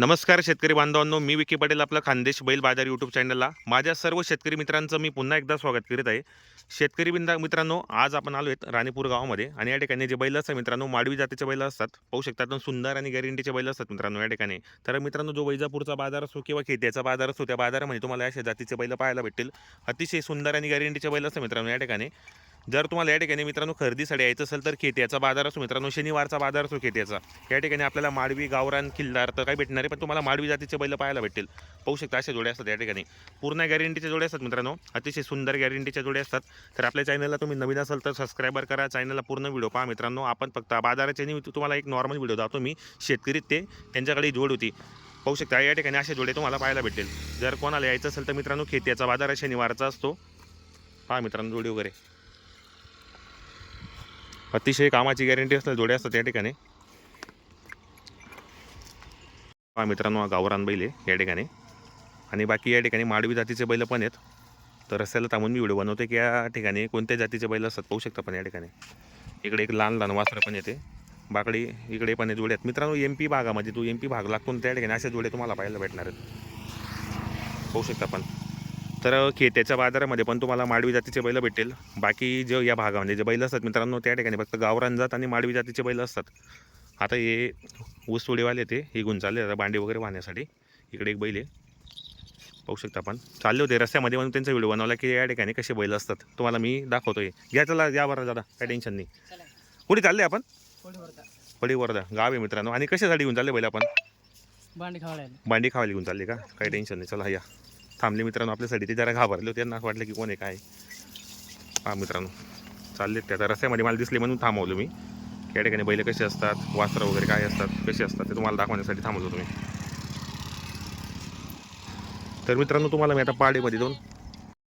नमस्कार शेतकरी बांधवांनो मी विकी पटेल आपलं खानदेश बैल बाजार यूट्यूब चॅनलला माझ्या सर्व शेतकरी मित्रांचं मी पुन्हा एकदा स्वागत करीत आहे. शेतकरी बिंदा मित्रांनो आज आपण आलो आहेत राणीपूर गावामध्ये आणि या ठिकाणी जे बैल असतात मित्रांनो माडवी जातीचे बैल असतात. पाहू शकतात सुंदर आणि गॅरंटीचे बैल असतात मित्रांनो या ठिकाणी. तर मित्रांनो जो वैजापूरचा बाजार असो किंवा खेत्याचा बाजार असो त्या बाजारामध्ये तुम्हाला अशा जातीचे बैल पाहायला भेटतील. अतिशय सुंदर आणि गॅरंटीचे बैल असतात मित्रांनो या ठिकाणी. जर तुम्हाला या ठिकाणी मित्रांनो खरेदीसाठी यायचं असेल तर खेत्याचा बाजार असो मित्रांनो शनिवारचा बाजार असो खेत्याचा. या ठिकाणी आपल्याला माडवी गावरान किल्लार तर काही भेटणार आहे पण तुम्हाला माडवी जातीचे बैल पाहायला भेटतील. पाहू शकता अशा जोड्या असतात या ठिकाणी. पूर्ण गॅरंटीच्या जोड्या असतात मित्रांनो. अतिशय सुंदर गॅरंटीच्या जोड्या असतात. तर आपल्या चॅनलला तुम्ही नवीन असाल तर सबस्क्रायबर करा. चॅनलला पूर्ण व्हिडिओ पहा मित्रांनो. आपण फक्त बाजाराच्या निमित्त तुम्हाला एक नॉर्मल व्हिडिओ दाखवतो. मी शेतकरी ते त्यांच्याकडे जोड होती. पाहू शकता या ठिकाणी अशा जोडे तुम्हाला पाहायला भेटेल जर कोणाला यायचं असेल तर मित्रांनो खेत्याचा बाजार शनिवारचा असतो. पहा मित्रांनो जोडी वगैरे. अतिशय कामाची गॅरंटी असतात जोड्या असतात या ठिकाणी. हा मित्रांनो गावरान बैल आहे या ठिकाणी. आणि बाकी या ठिकाणी माडवी जातीचे बैल पण आहेत. तर रस्त्याला थांबून मी व्हिडिओ बनवते की या ठिकाणी कोणत्या जातीचे बैल असतात पाहू शकता पण या ठिकाणी. इकडे एक लहान लहान वासरं पण येते. बाकडी इकडे पण जोड्या आहेत. मित्रांनो एम पी भागामध्ये तो एम पी भाग लागतो त्या ठिकाणी अशा जोडे तुम्हाला पाहायला भेटणार आहेत. पाहू शकता पण. तर खेत्याच्या बाजारामध्ये पण तुम्हाला माडवी जातीचे बैल भेटेल. बाकी जे या भागामध्ये जे बैल असतात मित्रांनो त्या ठिकाणी फक्त गावरान जात आणि माडवी जातीचे बैल असतात. आता हे ऊसतोडीवाले ते हे घेऊन चालले आता बांडे वगैरे वाहण्यासाठी. इकडे एक बैल आहे. पाहू शकता आपण. चालले होते रस्त्यामध्ये म्हणून त्यांचा व्हिडिओ बनवला की या ठिकाणी कसे बैल असतात. तुम्हाला मी दाखवतोय. घ्या चला या बरं दादा काय टेन्शन नाही. कुठे चालले आपण? पडी वर्धा गाव आहे मित्रांनो. आणि कशासाठी घेऊन चालले बैल आपण? भांडी खावडायला बांडी खावायला घेऊन चालले का? काही टेन्शन नाही. चला या. थांबले मित्रांनो आपल्यासाठी. ते जरा घाबरले होते त्यांना वाटलं की कोण आहे काय हा मित्रांनो चालले त्या. रस्त्यामध्ये मला दिसले म्हणून थांबवलं मी. या ठिकाणी बैल कसे असतात वासरं वगैरे काय असतात कसे असतात ते तुम्हाला दाखवण्यासाठी थांबवतो तुम्ही तर मित्रांनो तुम्हाला मी आता पाडेमध्ये दोन